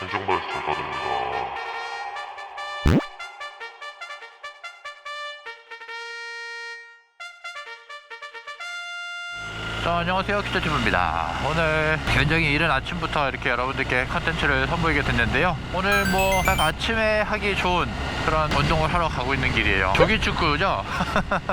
행정발에서 잘 받습니다. 자, 안녕하세요. 기자팀입니다. 오늘 굉장히 이른 아침부터 이렇게 여러분들께 컨텐츠를 선보이게 됐는데요. 오늘 뭐 딱 아침에 하기 좋은 그런 운동을 하러 가고 있는 길이에요. 조기 축구죠?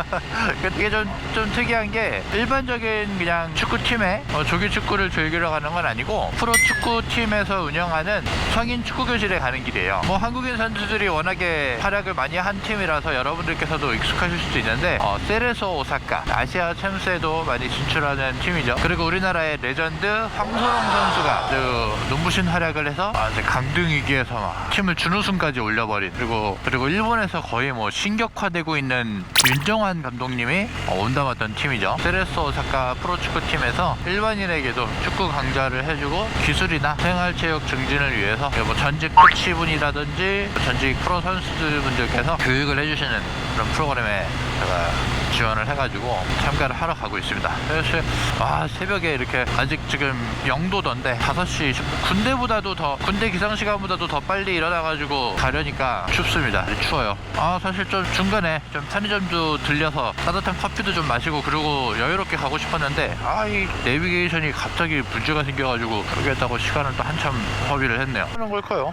이게 좀, 좀 특이한 게 일반적인 그냥 축구팀에 어, 조기 축구를 즐기러 가는 건 아니고 프로 축구팀에서 운영하는 성인 축구 교실에 가는 길이에요. 뭐 한국인 선수들이 워낙에 활약을 많이 한 팀이라서 여러분들께서도 익숙하실 수도 있는데 어, 세레소 오사카 아시아 챔스에도 많이 진출하는 팀이죠. 그리고 우리나라의 레전드 황소롱 선수가 아주 눈부신 활약을 해서 아, 이제 강등 위기에서 막 팀을 준우승까지 올려버린 그리고 그리고 일본에서 거의 뭐 신격화되고 있는 윤정환 감독님이 어, 온담았던 팀이죠. 세레소 오사카 프로축구팀에서 일반인에게도 축구 강좌를 해주고 기술이나 생활체육 증진을 위해서 뭐 전직 코치분이라든지 전직 프로 선수들분들께서 교육을 해주시는 그런 프로그램에 제가 지원을 해가지고 참가를 하러 가고 있습니다. 그래서 아 새벽에 이렇게 아직 지금 영도던데 5시 군대보다도 더 군대 기상 시간보다도 더 빨리 일어나가지고 가려니까 춥습니다. 추워요. 아 사실 좀 중간에 좀 편의점도 들려서 따뜻한 커피도 좀 마시고 그리고 여유롭게 가고 싶었는데 아 이 내비게이션이 갑자기 문제가 생겨가지고 그러겠다고 시간을 또 한참 허비를 했네요. 하는 걸까요?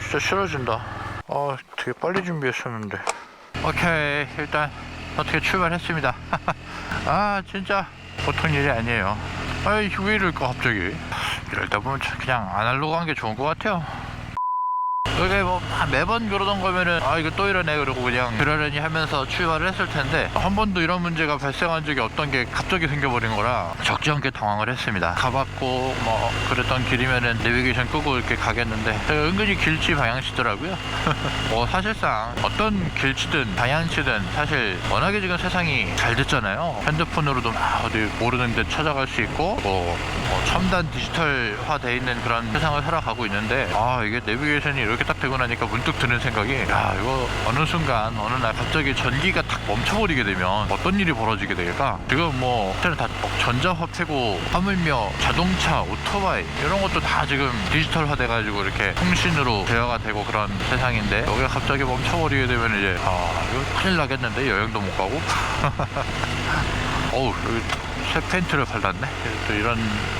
진짜 싫어진다. 아, 되게 빨리 준비했었는데. 오케이, 일단 어떻게 출발했습니다. 아, 진짜 보통 일이 아니에요. 아이, 왜 이럴까, 갑자기. 때 보면 참 그냥 아날로그한 게 좋은 것 같아요. 이게 뭐 매번 그러던 거면은 아 이거 또 이러네. 그러고 그냥 그러려니 하면서 출발을 했을 텐데 한 번도 이런 문제가 발생한 적이 없던 게 갑자기 생겨버린 거라 적지 않게 당황을 했습니다. 가봤고 뭐 그랬던 길이면은 내비게이션 끄고 이렇게 가겠는데 은근히 길치 방향치더라고요. 뭐 사실상 어떤 길치든 방향치든 사실 워낙에 지금 세상이 잘 됐잖아요. 핸드폰으로도 막 어디 모르는 데 찾아갈 수 있고 뭐, 뭐 첨단 디지털화 돼 있는 그런 세상을 살아가고 있는데 아 이게 내비게이션이 이렇게 딱 되고 나니까 문득 드는 생각이 야 이거 어느 순간 어느 날 갑자기 전기가 탁 멈춰버리게 되면 어떤 일이 벌어지게 될까? 지금 뭐 그때는 다 전자화폐고 하물며 자동차 오토바이 이런 것도 다 지금 디지털화 돼가지고 이렇게 통신으로 대화가 되고 그런 세상인데 여기가 갑자기 멈춰버리게 되면 이제 아 이거 큰일 나겠는데? 여행도 못 가고? 어우 여기 새 페인트를 발랐네. 또 이런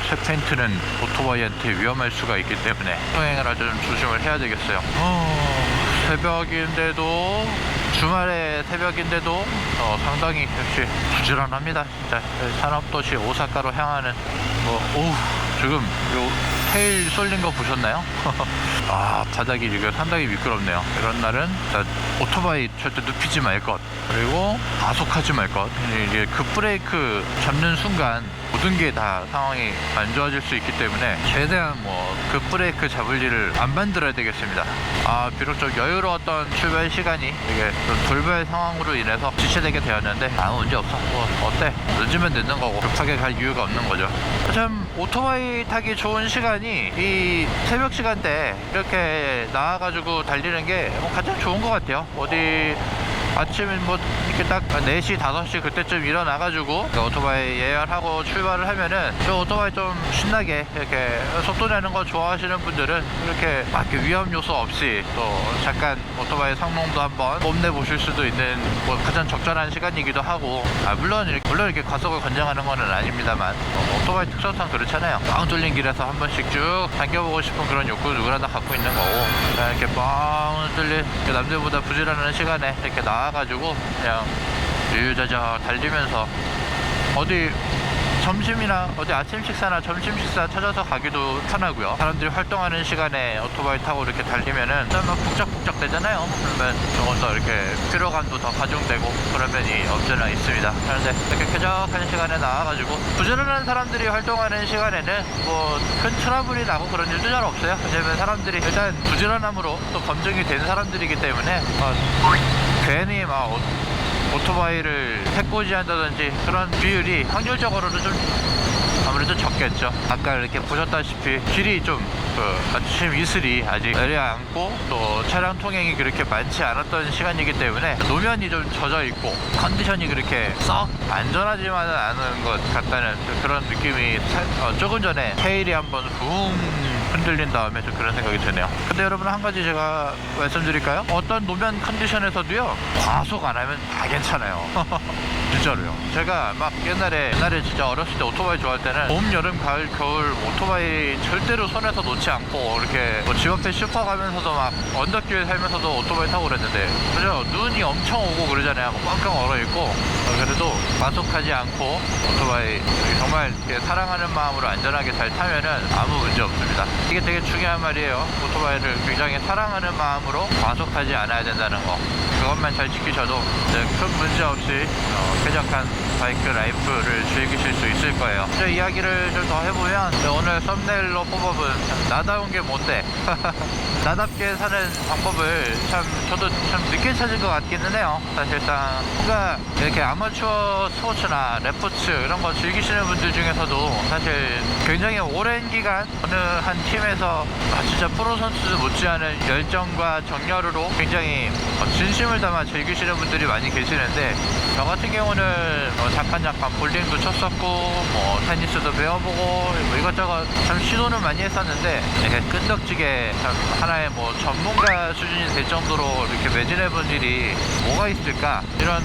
새 페인트는 오토바이한테 위험할 수가 있기 때문에 통행을 할때좀 조심을 해야 되겠어요. 어, 새벽인데도 주말에 새벽인데도 어, 상당히 역시 부지런합니다 진짜. 산업도시 오사카로 향하는 뭐 오우 지금 요 테일 쏠린 거 보셨나요? 아 바닥이 지금 상당히 미끄럽네요. 이런 날은 오토바이 절대 눕히지 말 것. 그리고 가속하지 말 것. 이게 급브레이크 잡는 순간 모든 게 다 상황이 안 좋아질 수 있기 때문에 최대한 뭐 급브레이크 잡을 일을 안 만들어야 되겠습니다. 아 비록 좀 여유로웠던 출발 시간이 이게 좀 돌발 상황으로 인해서 지체되게 되었는데 아무 문제 없어 뭐 어때? 늦으면 늦는 거고 급하게 갈 이유가 없는 거죠. 참 오토바이 타기 좋은 시간이 이 새벽 시간대 이렇게 나와가지고 달리는 게뭐 가장 좋은 것 같아요. 어디 아침에 뭐 이렇게 딱 4시, 5시 그때쯤 일어나가지고 그 오토바이 예열하고 출발을 하면은 저 오토바이 좀 신나게 이렇게 속도 내는 거 좋아하시는 분들은 이렇게 막 위험 요소 없이 또 잠깐 오토바이 성능도 한번 뽐내 보실 수도 있는 뭐 가장 적절한 시간이기도 하고. 아 물론 이렇게, 물론 이렇게 과속을 권장하는 거는 아닙니다만 어, 오토바이 특성상 그렇잖아요. 뻥 뚫린 길에서 한 번씩 쭉 당겨보고 싶은 그런 욕구 누구나 다 갖고 있는 거고. 이렇게 뻥 뚫린 그 남들보다 부지런한 시간에 이렇게 나와가지고 그냥 유유자자 달리면서 어디 점심이나 어디 아침 식사나 점심 식사 찾아서 가기도 편하고요. 사람들이 활동하는 시간에 오토바이 타고 이렇게 달리면은 막 북적북적 되잖아요. 그러면 조금 더 이렇게 피로감도 더 가중되고 그런 면이 없지는 있습니다. 그런데 이렇게 쾌적한 시간에 나와가지고 부지런한 사람들이 활동하는 시간에는 뭐 큰 트러블이 나고 그런 일도 잘 없어요. 왜냐면 사람들이 일단 부지런함으로 또 검증이 된 사람들이기 때문에 어, 괜히 막 오- 오토바이를 해코지 한다든지 그런 비율이 확률적으로는 좀 아무래도 적겠죠. 아까 이렇게 보셨다시피 길이 좀 그, 아침 이슬이 아직 내려앉고 또 차량 통행이 그렇게 많지 않았던 시간이기 때문에 노면이 좀 젖어 있고 컨디션이 그렇게 썩 안전하지만은 않은 것 같다는 그런 느낌이 사- 어, 조금 전에 테일이 한번 붕 흔들린 다음에 좀 그런 생각이 드네요. 근데 여러분 한 가지 제가 말씀드릴까요? 어떤 노면 컨디션에서도요 과속 안 하면 다 괜찮아요. 진짜로요. 제가 막 옛날에 옛날에 진짜 어렸을 때 오토바이 좋아할 때는 봄, 여름, 가을, 겨울 오토바이 절대로 손에서 놓지 않고 이렇게 뭐 집 앞에 슈퍼 가면서도 막 언덕길 살면서도 오토바이 타고 그랬는데 그죠? 눈이 엄청 오고 그러잖아요. 꽝꽝 얼어 있고 어, 그래도 과속하지 않고 오토바이 정말 사랑하는 마음으로 안전하게 잘 타면은 아무 문제 없습니다. 이게 되게 중요한 말이에요. 오토바이를 굉장히 사랑하는 마음으로 과속하지 않아야 된다는 거. 그것만 잘 지키셔도 이제 큰 문제 없이 어, 쾌적한 바이크 라이프를 즐기실 수 있을 거예요. 이제 이야기를 좀 더 해보면 이제 오늘 썸네일로 뽑아본 나다운 게 뭔데? 나답게 사는 방법을 참 저도 참 늦게 찾은 것 같기는 해요. 사실상 뭔가 이렇게 아마추어 스포츠나 레포츠 이런 거 즐기시는 분들 중에서도 사실 굉장히 오랜 기간 어느 한 팀에서 아, 진짜 프로 선수 못지않은 열정과 정열으로 굉장히 어, 진심을 담아 즐기시는 분들이 많이 계시는데 저 같은 경우 는뭐 잠깐 잠깐 볼링도 쳤었고 뭐 테니스도 배워보고 뭐 이것저것 참 시도는 많이 했었는데 이렇게 끈덕지게 참 하나의 뭐 전문가 수준이 될 정도로 이렇게 매진해본 일이 뭐가 있을까 이런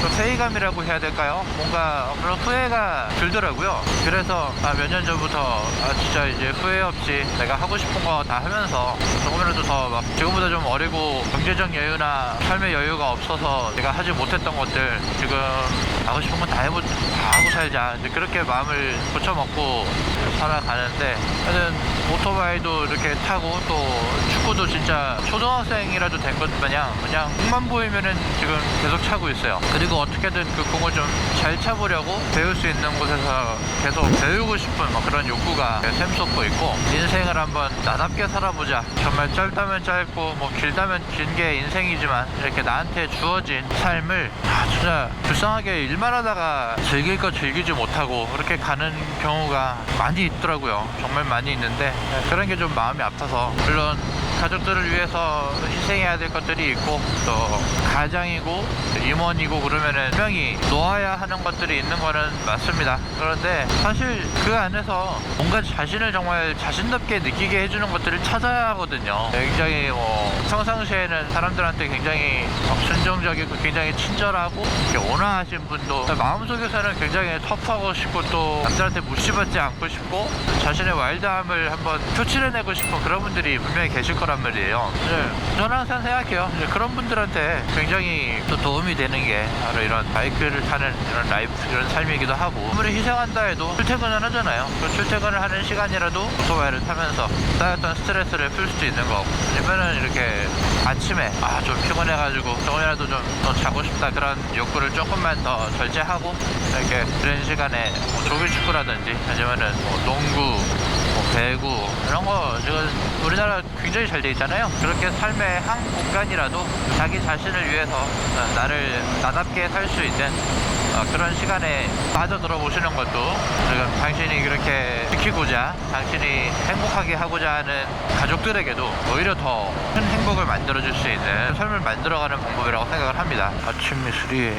좀 회의감이라고 해야 될까요? 뭔가 그런 후회가 들더라고요. 그래서 아, 몇 년 전부터 아, 진짜 이제 후회 없이 내가 하고 싶은 거 다 하면서 조금이라도 더막 지금보다 좀 어리고 경제적 여유나 삶의 여유가 없어서 내가 하지 못했던 것들 지금 하고 싶은 건 다 해보 다 하고 살자 이제 그렇게 마음을 고쳐먹고 살아가는데 하여튼 오토바이도 이렇게 타고 또 축구도 진짜 초등학생이라도 된 것 마냥 그냥 공만 보이면은 지금 계속 차고 있어요. 그리고 어떻게든 그 공을 좀 잘 차보려고 배울 수 있는 곳에서 계속 배우고 싶은 막 그런 욕구가 샘솟고 있고 인생을 한번 나답게 살아보자. 정말 짧다면 짧고 뭐 길다면 긴 게 인생이지만 이렇게 나한테 주어진 삶을 아, 진짜 불쌍하게 일만 하다가 즐길 거 즐기지 못하고 그렇게 가는 경우가 많이 있더라고요. 정말 많이 있는데 그런 게 좀 마음이 아파서 물론 가족들을 위해서 희생해야 될 것들이 있고 또 가장이고 임원이고 그러면은 분명히 놓아야 하는 것들이 있는 거는 맞습니다. 그런데 사실 그 안에서 뭔가 자신을 정말 자신답게 느끼게 해주는 것들을 찾아야 하거든요. 굉장히 뭐 평상시에는 사람들한테 굉장히 막 순종적이고 굉장히 친절하고 온화하신 분도 마음속에서는 굉장히 터프하고 싶고 또 남들한테 무시받지 않고 싶고 자신의 와일드함을 한번 표출해내고 싶은 그런 분들이 분명히 계실 거란 말이에요. 네, 저는 항상 생각해요. 그런 분들한테 굉장히 또 도움이 되는 게 바로 이런 바이크를 타는 이런 라이프 이런 삶이기도 하고 아무리 희생한다 해도 출퇴근을 하잖아요. 그 출퇴근을 하는 시간이라도 오토바이를 타면서 쌓였던 스트레스를 풀 수도 있는 거고 아니면은 이렇게 아침에 아 좀 피곤해가지고 조금이라도 좀 더 자고 싶다 그런 욕구를 조금만 더 절제하고 이렇게 이런 시간에 뭐 조기 축구라든지 아니면은 뭐 농구 뭐 배구 이런 거 지금 우리나라 굉장히 잘 돼 있잖아요. 그렇게 삶의 한 공간이라도 자기 자신을 위해서 어, 나를 나답게 살 수 있는 어, 그런 시간에 빠져들어 보시는 것도 당신이 그렇게 지키고자 당신이 행복하게 하고자 하는 가족들에게도 오히려 더 큰 행복을 만들어줄 수 있는 삶을 만들어가는 방법이라고 생각을 합니다. 아침 미술이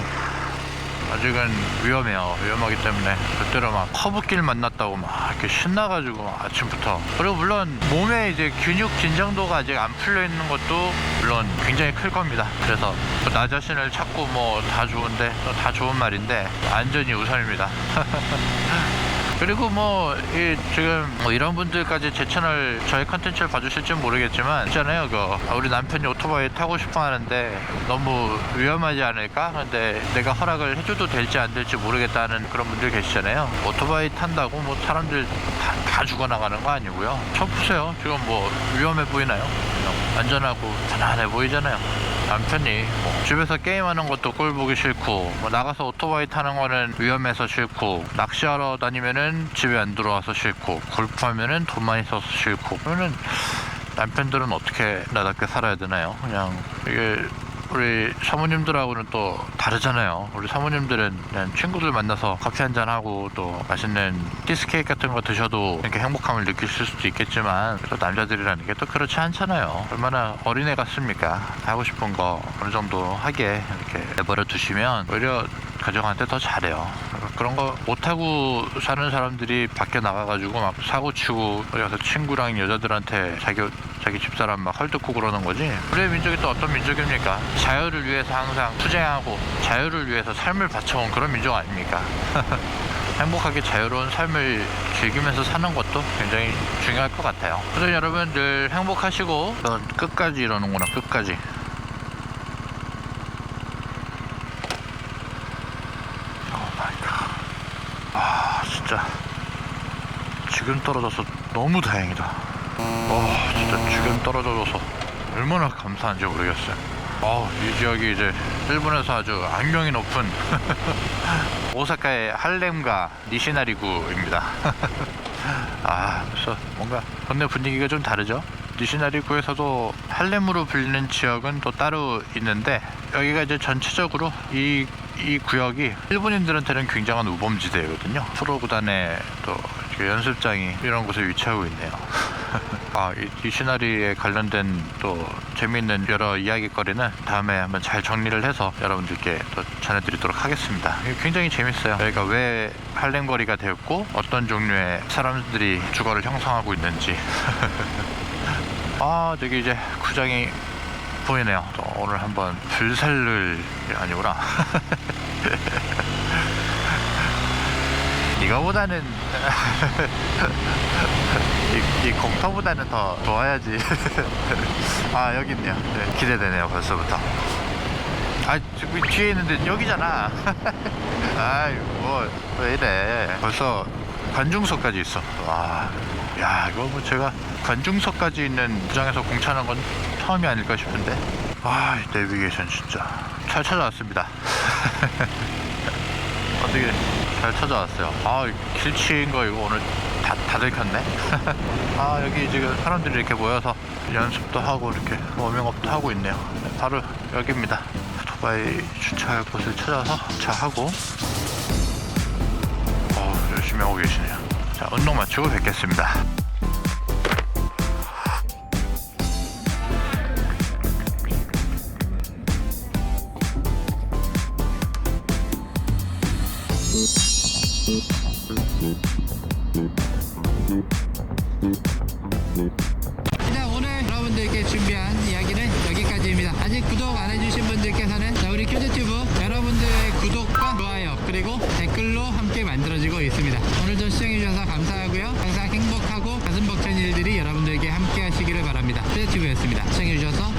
아직은 위험해요. 위험하기 때문에 그때로 막 커브길 만났다고 막 이렇게 신나가지고 막 아침부터 그리고 물론 몸에 이제 근육 긴장도가 아직 안 풀려 있는 것도 물론 굉장히 클 겁니다. 그래서 나 자신을 찾고 뭐 다 좋은데 또다 좋은 말인데 안전이 우선입니다. 그리고 뭐, 이, 지금, 뭐 이런 분들까지 제 채널, 저희 컨텐츠를 봐주실지 모르겠지만, 있잖아요, 그, 아, 우리 남편이 오토바이 타고 싶어 하는데, 너무 위험하지 않을까? 근데 내가 허락을 해줘도 될지 안 될지 모르겠다는 그런 분들 계시잖아요. 오토바이 탄다고 뭐 사람들 다, 다 죽어나가는 거 아니고요. 저 보세요. 지금 뭐 위험해 보이나요? 안전하고 편안해 보이잖아요. 남편이 뭐 집에서 게임하는 것도 꼴 보기 싫고 뭐 나가서 오토바이 타는 거는 위험해서 싫고 낚시하러 다니면은 집에 안 들어와서 싫고 골프하면은 돈 많이 써서 싫고 그러면 남편들은 어떻게 나답게 살아야 되나요? 그냥 이게 우리 사모님들하고는 또 다르잖아요. 우리 사모님들은 그냥 친구들 만나서 커피 한 잔 하고 또 맛있는 디스케이크 같은 거 드셔도 이렇게 행복함을 느끼실 수도 있겠지만 또 남자들이라는 게 또 그렇지 않잖아요. 얼마나 어린애 같습니까? 하고 싶은 거 어느 정도 하게 이렇게 내버려 두시면 오히려 가정한테 더 잘해요. 그런 거 못하고 사는 사람들이 밖에 나가가지고 막 사고 치고 어디 가서 친구랑 여자들한테 자기 자기 집사람 막 헐뜯고 그러는 거지. 우리의 민족이 또 어떤 민족입니까? 자유를 위해서 항상 투쟁하고 자유를 위해서 삶을 바쳐온 그런 민족 아닙니까? 행복하게 자유로운 삶을 즐기면서 사는 것도 굉장히 중요할 것 같아요. 그래서 여러분 늘 행복하시고 넌 끝까지 이러는구나 끝까지. 오 마이 갓. 아 진짜 지금 떨어져서 너무 다행이다. 와 진짜 지금 떨어져줘서 얼마나 감사한지 모르겠어요. 어, 이 지역이 이제 일본에서 아주 악명이 높은 오사카의 할렘과 니시나리구입니다. 아, 그래서 뭔가 동네 분위기가 좀 다르죠? 니시나리구에서도 할렘으로 불리는 지역은 또 따로 있는데 여기가 이제 전체적으로 이, 이 구역이 일본인들한테는 굉장한 우범지대거든요. 프로 구단의 또 이렇게 연습장이 이런 곳에 위치하고 있네요. 아, 이 디시나리에 관련된 또 재미있는 여러 이야기거리는 다음에 한번 잘 정리를 해서 여러분들께 또 전해드리도록 하겠습니다. 굉장히 재밌어요. 여기가 왜 할렘거리가 되었고 어떤 종류의 사람들이 주거를 형성하고 있는지. 아, 저기 이제 구장이 보이네요. 또 오늘 한번 불살를 아니구나. 이거보다는 이, 이 공터보다는 더 좋아야지. 아 여기 있네요. 네, 기대되네요 벌써부터. 아 뒤에 있는데 여기잖아. 아이 뭐왜 이래? 벌써 관중석까지 있어. 와, 야 이거 뭐 제가 관중석까지 있는 구장에서 공차는 건 처음이 아닐까 싶은데. 아, 이 내비게이션 진짜 잘 찾아왔습니다. 어떻게 잘 찾아왔어요. 아, 길치인 거 이거 오늘 다, 다 들켰네. 아, 여기 지금 사람들이 이렇게 모여서 연습도 하고 이렇게 워밍업도 하고 있네요. 네, 바로 여기입니다. 오토바이 주차할 곳을 찾아서 주차하고 어, 열심히 하고 계시네요. 자, 운동 마치고 뵙겠습니다. 아직 구독 안 해주신 분들께서는 자 우리 큐즈튜브 여러분들의 구독과 좋아요 그리고 댓글로 함께 만들어지고 있습니다. 오늘도 시청해주셔서 감사하고요. 항상 행복하고 가슴 벅찬 일들이 여러분들에게 함께 하시기를 바랍니다. 큐즈튜브였습니다. 시청해주셔서